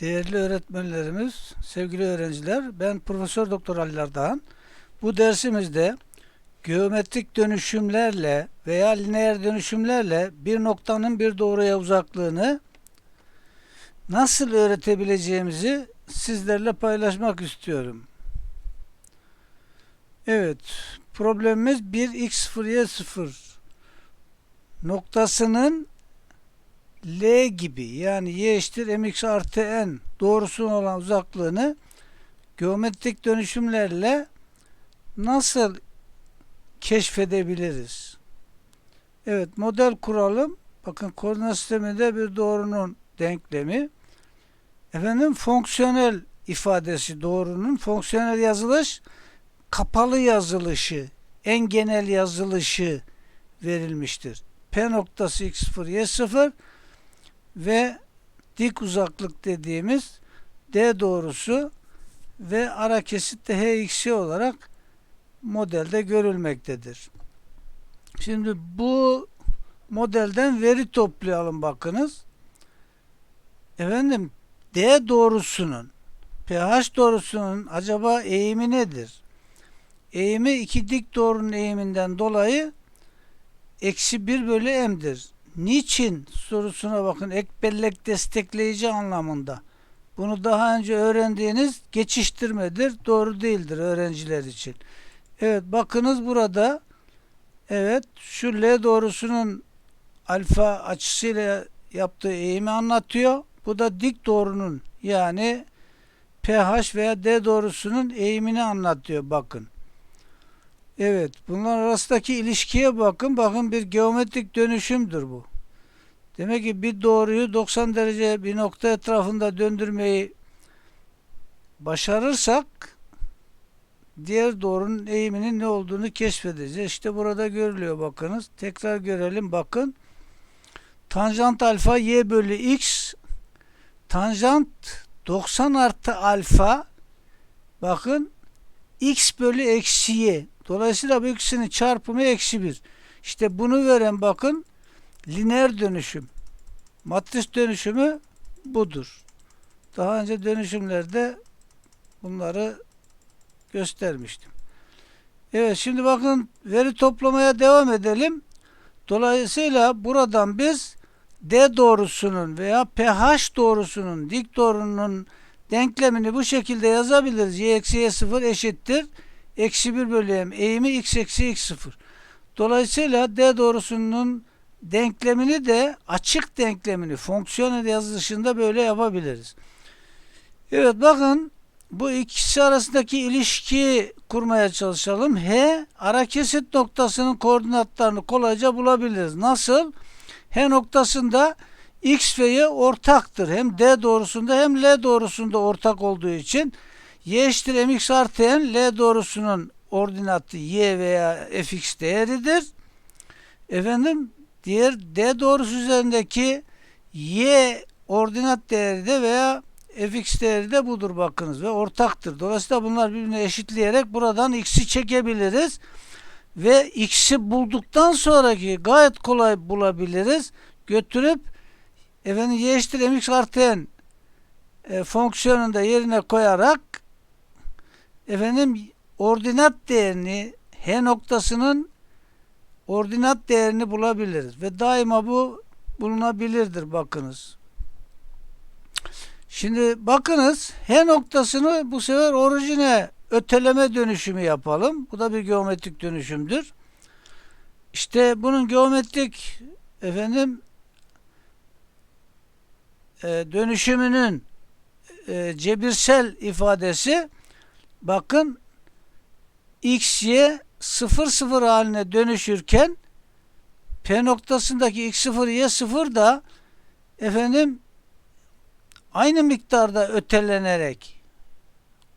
Değerli öğretmenlerimiz, sevgili öğrenciler, ben Profesör Doktor Ali. Bu dersimizde geometrik dönüşümlerle veya lineer dönüşümlerle bir noktanın bir doğruya uzaklığını nasıl öğretebileceğimizi sizlerle paylaşmak istiyorum. Evet, problemimiz 1x0 y0 noktasının L gibi yani y eşittir mx artı n doğrusuna olan uzaklığını geometrik dönüşümlerle nasıl keşfedebiliriz? Evet model kuralım. Bakın koordinat sisteminde bir doğrunun denklemi. Efendim fonksiyonel ifadesi doğrunun fonksiyonel yazılış kapalı yazılışı en genel yazılışı verilmiştir. P noktası x0 y0 ve dik uzaklık dediğimiz D doğrusu ve ara kesit de hxy olarak modelde görülmektedir. Şimdi bu modelden veri toplayalım bakınız. Efendim D doğrusunun pH doğrusunun acaba eğimi nedir? Eğimi iki dik doğrunun eğiminden dolayı eksi 1 bölü m'dir. Niçin sorusuna bakın ek bellek destekleyici anlamında. Bunu daha önce öğrendiğiniz geçiştirmedir. Doğru değildir öğrenciler için. Evet bakınız burada evet şu L doğrusunun alfa açısıyla yaptığı eğimi anlatıyor. Bu da dik doğrunun yani pH veya D doğrusunun eğimini anlatıyor bakın. Evet, bunlar arasındaki ilişkiye bakın. Bakın bir geometrik dönüşümdür bu. Demek ki bir doğruyu 90 derece bir nokta etrafında döndürmeyi başarırsak diğer doğrunun eğiminin ne olduğunu keşfedeceğiz. İşte burada görülüyor bakınız. Tekrar görelim bakın. Tanjant alfa y bölü x tanjant 90 artı alfa bakın x bölü eksi y Dolayısıyla bu ikisinin çarpımı eksi 1. İşte bunu veren bakın lineer dönüşüm. Matris dönüşümü budur. Daha önce dönüşümlerde bunları göstermiştim. Evet şimdi bakın veri toplamaya devam edelim. Dolayısıyla buradan biz D doğrusunun veya pH doğrusunun dik doğrunun denklemini bu şekilde yazabiliriz. Y eksi Y0 eşittir eksi 1 bölü m eğimi x eksi x 0. Dolayısıyla D doğrusunun denklemini de açık denklemini fonksiyonel yazılışında böyle yapabiliriz. Evet bakın bu ikisi arasındaki ilişkiyi kurmaya çalışalım. H ara kesit noktasının koordinatlarını kolayca bulabiliriz. Nasıl? H noktasında x ve y ortaktır. Hem D doğrusunda hem L doğrusunda ortak olduğu için y eşittir mx artı L doğrusunun ordinatı y veya fx değeridir. Efendim diğer D doğrusu üzerindeki y ordinat değeri de veya fx değeri de budur bakınız ve ortaktır. Dolayısıyla bunlar birbirine eşitleyerek buradan x'i çekebiliriz ve x'i bulduktan sonraki gayet kolay bulabiliriz. Götürüp efendim y eşittir mx artı n e, fonksiyonunu da yerine koyarak efendim ordinat değerini H noktasının ordinat değerini bulabiliriz ve daima bu bulunabilirdir bakınız. Şimdi bakınız H noktasını bu sefer orijine öteleme dönüşümü yapalım. Bu da bir geometrik dönüşümdür. İşte bunun geometrik efendim e, dönüşümünün e, cebirsel ifadesi bakın x, y 0, 0 haline dönüşürken P noktasındaki x0, y0 da efendim aynı miktarda ötelenerek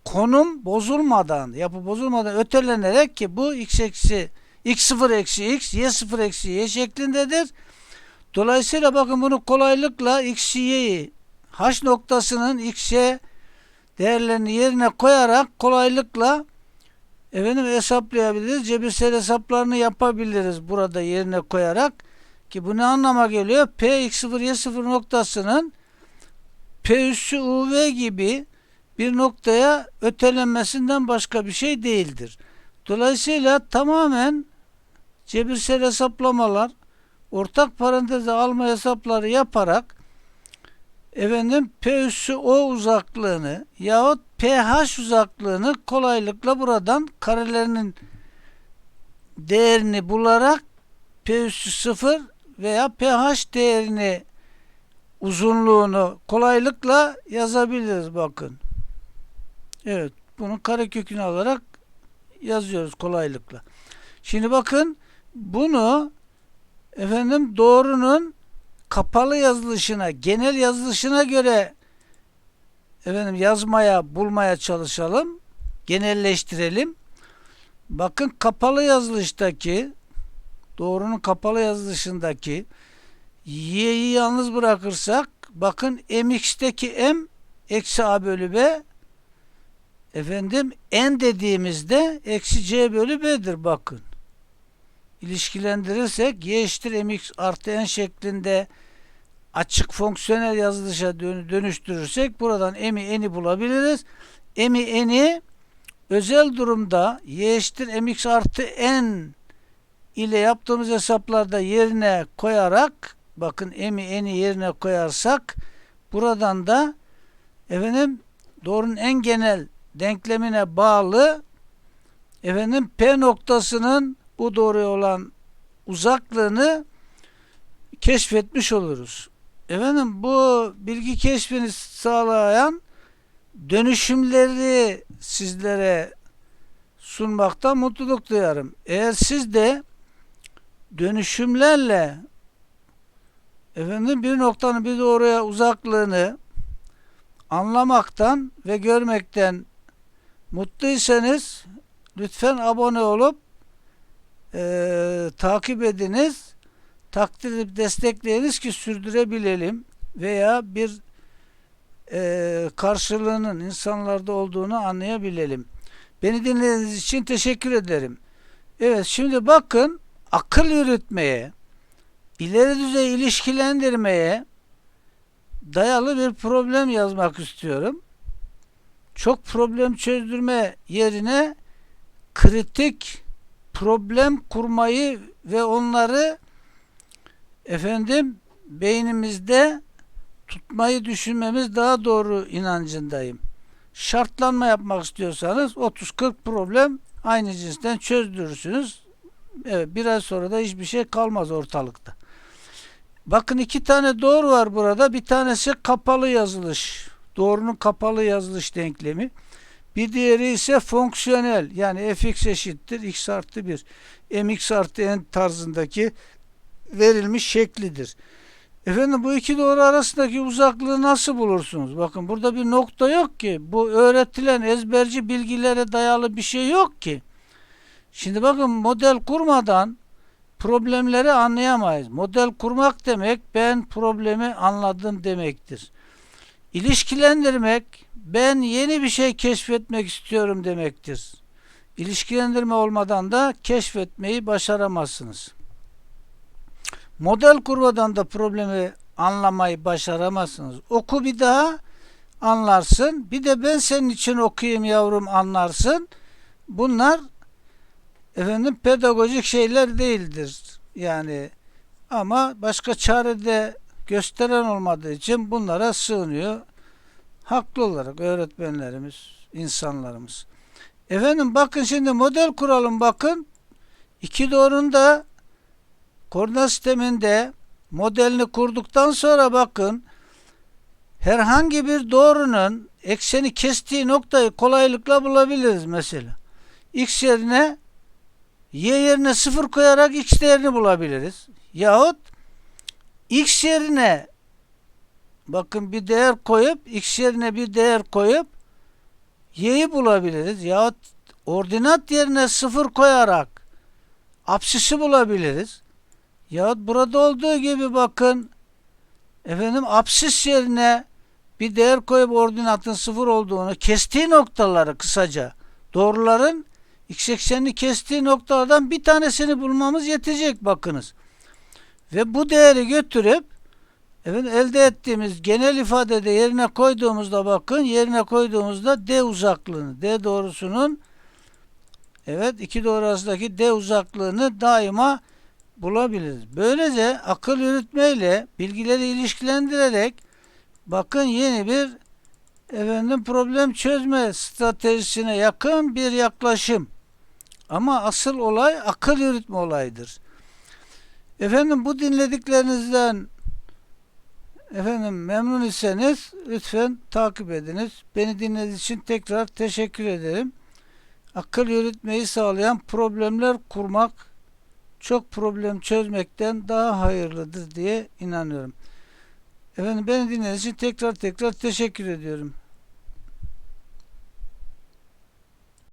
konum bozulmadan, yapı bozulmadan ötelenerek ki bu x eksi x0 eksi x, y0 eksi y şeklindedir. Dolayısıyla bakın bunu kolaylıkla x, y'yi h noktasının x, y değerlerini yerine koyarak kolaylıkla efendim hesaplayabiliriz. Cebirsel hesaplarını yapabiliriz burada yerine koyarak ki bu ne anlama geliyor? P x0 y0 noktasının P üssü UV gibi bir noktaya ötelenmesinden başka bir şey değildir. Dolayısıyla tamamen cebirsel hesaplamalar, ortak paranteze alma hesapları yaparak efendim P üssü O uzaklığını yahut pH uzaklığını kolaylıkla buradan karelerinin değerini bularak P üssü 0 veya pH değerini uzunluğunu kolaylıkla yazabiliriz bakın. Evet bunun karekökünü alarak yazıyoruz kolaylıkla. Şimdi bakın bunu efendim doğrunun kapalı yazılışına, genel yazılışına göre efendim yazmaya, bulmaya çalışalım. Genelleştirelim. Bakın kapalı yazılıştaki doğrunun kapalı yazılışındaki y'yi yalnız bırakırsak bakın mx'teki m eksi a bölü b efendim n dediğimizde eksi c bölü b'dir bakın. İlişkilendirirsek y eşittir mx artı n şeklinde açık fonksiyonel yazılışa dönüştürürsek buradan m'i n'i bulabiliriz. m'i n'i özel durumda y eşittir mx artı n ile yaptığımız hesaplarda yerine koyarak bakın m'i n'i yerine koyarsak buradan da efendim doğrunun en genel denklemine bağlı efendim P noktasının bu doğruya olan uzaklığını keşfetmiş oluruz. Efendim bu bilgi keşfini sağlayan dönüşümleri sizlere sunmaktan mutluluk duyarım. Eğer siz de dönüşümlerle efendim bir noktanın bir doğruya uzaklığını anlamaktan ve görmekten mutluysanız lütfen abone olup e, takip ediniz. Takdir edip destekleyiniz ki sürdürebilelim veya bir e, karşılığının insanlarda olduğunu anlayabilelim. Beni dinlediğiniz için teşekkür ederim. Evet şimdi bakın akıl yürütmeye, ileri düzey ilişkilendirmeye dayalı bir problem yazmak istiyorum. Çok problem çözdürme yerine kritik problem kurmayı ve onları efendim beynimizde tutmayı düşünmemiz daha doğru inancındayım. Şartlanma yapmak istiyorsanız 30-40 problem aynı cinsten çözdürürsünüz. Evet, bir ay sonra da hiçbir şey kalmaz ortalıkta. Bakın iki tane doğru var burada. Bir tanesi kapalı yazılış. Doğrunun kapalı yazılış denklemi. Bir diğeri ise fonksiyonel. Yani fx eşittir x artı 1. mx artı n tarzındaki verilmiş şeklidir. Efendim bu iki doğru arasındaki uzaklığı nasıl bulursunuz? Bakın burada bir nokta yok ki. Bu öğretilen ezberci bilgilere dayalı bir şey yok ki. Şimdi bakın model kurmadan problemleri anlayamayız. Model kurmak demek ben problemi anladım demektir. İlişkilendirmek ben yeni bir şey keşfetmek istiyorum demektir. İlişkilendirme olmadan da keşfetmeyi başaramazsınız. Model kurmadan da problemi anlamayı başaramazsınız. Oku bir daha anlarsın. Bir de ben senin için okuyayım yavrum anlarsın. Bunlar efendim pedagojik şeyler değildir. Yani ama başka çare de gösteren olmadığı için bunlara sığınıyor. Haklı olarak öğretmenlerimiz, insanlarımız. Efendim bakın şimdi model kuralım bakın. İki doğrunun da koordinat sisteminde modelini kurduktan sonra bakın herhangi bir doğrunun ekseni kestiği noktayı kolaylıkla bulabiliriz mesela. X yerine y yerine 0 koyarak x değerini bulabiliriz. Yahut x yerine bakın bir değer koyup x yerine bir değer koyup y'yi bulabiliriz. Yahut ordinat yerine 0 koyarak apsisi bulabiliriz. Yahut burada olduğu gibi bakın efendim apsis yerine bir değer koyup ordinatın 0 olduğunu kestiği noktaları kısaca doğruların x eksenini kestiği noktalardan bir tanesini bulmamız yetecek bakınız. Ve bu değeri götürüp Evet elde ettiğimiz genel ifadede yerine koyduğumuzda bakın yerine koyduğumuzda D uzaklığını D doğrusunun evet iki doğru arasındaki D uzaklığını daima bulabiliriz. Böylece akıl yürütmeyle bilgileri ilişkilendirerek bakın yeni bir efendim problem çözme stratejisine yakın bir yaklaşım. Ama asıl olay akıl yürütme olayıdır. Efendim bu dinlediklerinizden efendim memnun iseniz lütfen takip ediniz. Beni dinlediğiniz için tekrar teşekkür ederim. Akıl yürütmeyi sağlayan problemler kurmak çok problem çözmekten daha hayırlıdır diye inanıyorum. Efendim beni dinlediğiniz için tekrar tekrar teşekkür ediyorum.